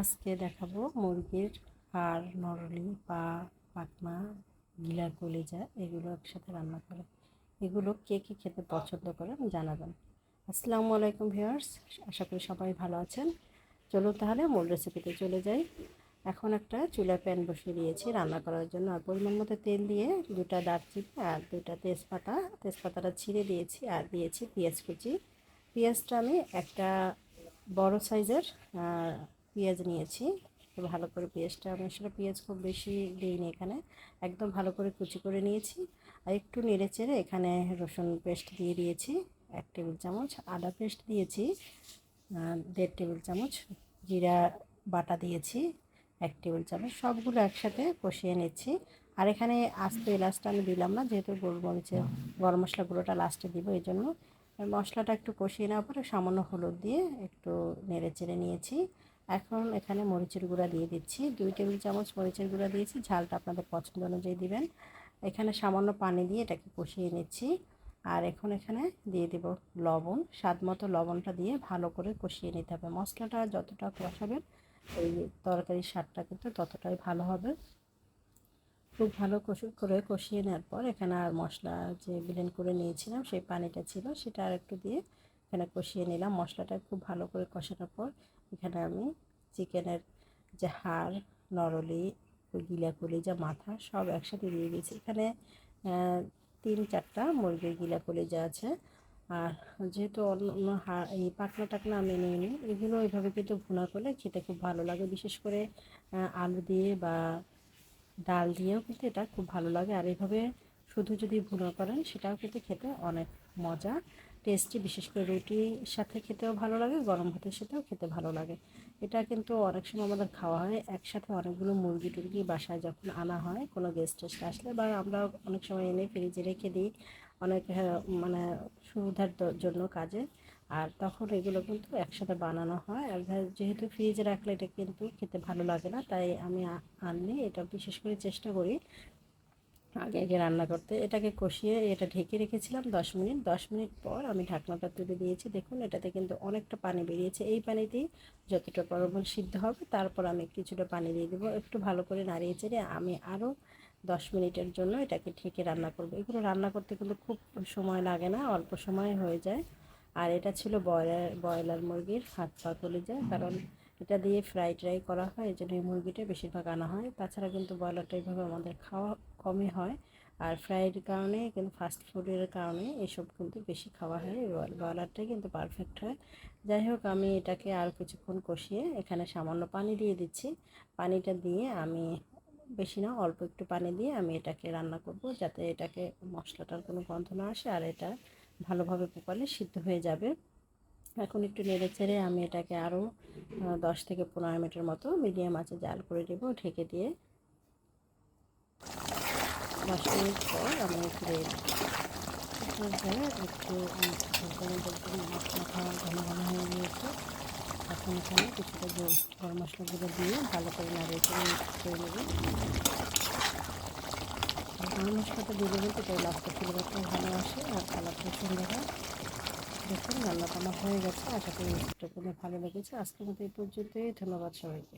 আজকে দেখাবো মুরগির হাড় নরলি পা পাখনা গিলা কলিজা, এগুলো একসাথে রান্না করে। এগুলো কে কে খেতে পছন্দ করেন জানাবেন। আসসালামু আলাইকুম ভিউয়ার্স, আশা করি সবাই ভালো আছেন। চলুন তাহলে মূল রেসিপিতে চলে যাই। এখন একটা চুলা প্যান বসিয়ে দিয়েছি রান্না করার জন্য। আর পরিমাণ মতো তেল দিয়ে দুটা দারচিনি আর দুটা তেজপাতা, তেজপাতাটা ছিঁড়ে দিয়েছি আর দিয়েছি পেঁয়াজ কুচি। পেঁয়াজটা আমি একটা বড় সাইজের পেঁয়াজ নিয়েছি। ভালো করে পেঁয়াজটা আমি আসলে পেঁয়াজ খুব বেশি দিইনি এখানে। একদম ভালো করে কুচি করে নিয়েছি। আর একটু নেড়ে চেড়ে এখানে রসুন পেস্ট দিয়ে দিয়েছি। এক টেবিল চামচ আদা পেস্ট দিয়েছি। দেড় টেবিল চামচ জিরা বাটা দিয়েছি। এক টেবিল চামচ সবগুলো একসাথে কষিয়ে নিচ্ছি। আর এখানে আস্ত এলাচটা আমি দিলাম না, যেহেতু গোলমরিচের গরম মশলা গুঁড়োটা লাস্টে দিব এই জন্য। মশলাটা একটু কষিয়ে নেওয়ার পরে সামান্য হলুদ দিয়ে একটু নেড়ে চেড়ে নিয়েছি। এখন এখানে মরিচের গুঁড়া দিয়ে দিচ্ছি। দুই টেবিল চামচ মরিচের গুঁড়া দিয়েছি। ঝালটা আপনাদের পছন্দ অনুযায়ী দিবেন। এখানে সামান্য পানি দিয়ে এটাকে কষিয়ে নিচ্ছি। আর এখন এখানে দিয়ে দেব লবণ। স্বাদ মতো লবণটা দিয়ে ভালো করে কষিয়ে নিতে হবে। মশলাটা যতটা কষাবেন, ওই তরকারির স্বাদটা কিন্তু ততটাই ভালো হবে। খুব ভালো কষু, করে কষিয়ে নেওয়ার পর এখানে আর মশলা যে ব্লেন্ড করে নিয়েছিলাম, সেই পানিটা ছিল, সেটা আর একটু দিয়ে এখানে কষিয়ে নিলাম। মশলাটা খুব ভালো করে কষানোর পর এখানে আমি চিকেনের যে হাড়, নরলি, গিলা কলিজা মাথা, সব একসাথে দিয়ে দিয়েছি। এখানে তিন চারটা মুরগির গিলা কলিজা আছে। আর যেহেতু অন্য এই পাকনা টাকনা আমি নিই এগুলো ওইভাবে কিন্তু ভুনা করলে খেতে খুব ভালো লাগে। বিশেষ করে আলু দিয়ে বা ডাল দিয়েও কিন্তু এটা খুব ভালো লাগে। আর এইভাবে শুধু যদি ভুনা করেন সেটাও কিন্তু খেতে অনেক মজা টেস্টি বিশেষ করে রুটির সাথে খেতেও ভালো লাগে গরম ভাতের সাথেও খেতে ভালো লাগে। এটা কিন্তু অনেক সময় আমাদের খাওয়া হয় একসাথে অনেকগুলো মুরগি টুরগি বাসায় যখন আনা হয় কোনো গেস্ট টেস্ট আসলে বা আমরা অনেক সময় এনে ফ্রিজে রেখে দিই অনেক হ্যাঁ, মানে সুবিধার জন্য কাজে। আর তখন এগুলো কিন্তু একসাথে বানানো হয় আর যেহেতু ফ্রিজে রাখলে এটা কিন্তু খেতে ভালো লাগে না তাই আমি আনলে এটা বিশেষ করে চেষ্টা করি আগে আগে রান্না করতে। এটাকে কষিয়ে এটা ঢেকে রেখেছিলাম দশ মিনিট। দশ মিনিট পর আমি ঢাকনাটা তুলে দিয়েছি। দেখুন, এটাতে কিন্তু অনেকটা পানি বেরিয়েছে। এই পানিতেই যতটা পরিমাণ সিদ্ধ হবে, তারপর আমি কিছুটা পানি দিয়ে দেবো। একটু ভালো করে নাড়িয়ে চেড়ে আমি আরও দশ মিনিটের জন্য এটাকে ঢেকে রান্না করব। এগুলো রান্না করতে কিন্তু খুব সময় লাগে না, অল্প সময় হয়ে যায়। আর এটা ছিল ব্রয়লার ব্রয়লার মুরগির হাত পা তুলে যায়। কারণ এটা দিয়ে ফ্রাই ট্রাই করা হয় এই জন্য এই মুরগিটা বেশিরভাগ আনা হয়। তাছাড়া কিন্তু ব্রয়লারটা এইভাবে আমাদের খাওয়া কমই হয়। আর ফ্রাইড কারণে, কিন্তু ফাস্ট ফুডের কারণে এসব কিন্তু বেশি খাওয়া হয়। ব্রয়লারটাই কিন্তু পারফেক্ট হয়। যাই হোক, আমি এটাকে আর কিছুক্ষণ কষিয়ে এখানে সামান্য পানি দিয়ে দিচ্ছি। পানিটা দিয়ে আমি, বেশি না, অল্প একটু পানি দিয়ে আমি এটাকে রান্না করব, যাতে এটাকে মশলাটার কোনো গন্ধ না আসে, আর এটা ভালোভাবে পোকালে সিদ্ধ হয়ে যাবে। এখন একটু নেড়ে চেড়ে আমি এটাকে আরও দশ থেকে পনেরো মিনিটের মতো মিডিয়াম আছে জাল করে দেব ঢেকে দিয়ে। দশ মিনিট পর আমি ফিরে একটু মাথা ঘন ঘন হয়ে গিয়েছে এখন এখানে কিছুটা গরম মশলাগুলো দিয়ে ভালো করে নাড়িয়ে করে নেব। গরম মশলাটা দিলে কিন্তু তাই লাস্টের ফ্লেভারটা ভালো আসে আর কালারটা সুন্দর হয়। দেখুন রান্না আমার হয়ে গেছে। আশা করি রেসিপিটা ভালো লেগেছে। আজকের মতো এই পর্যন্তই। ধন্যবাদ সবাইকে।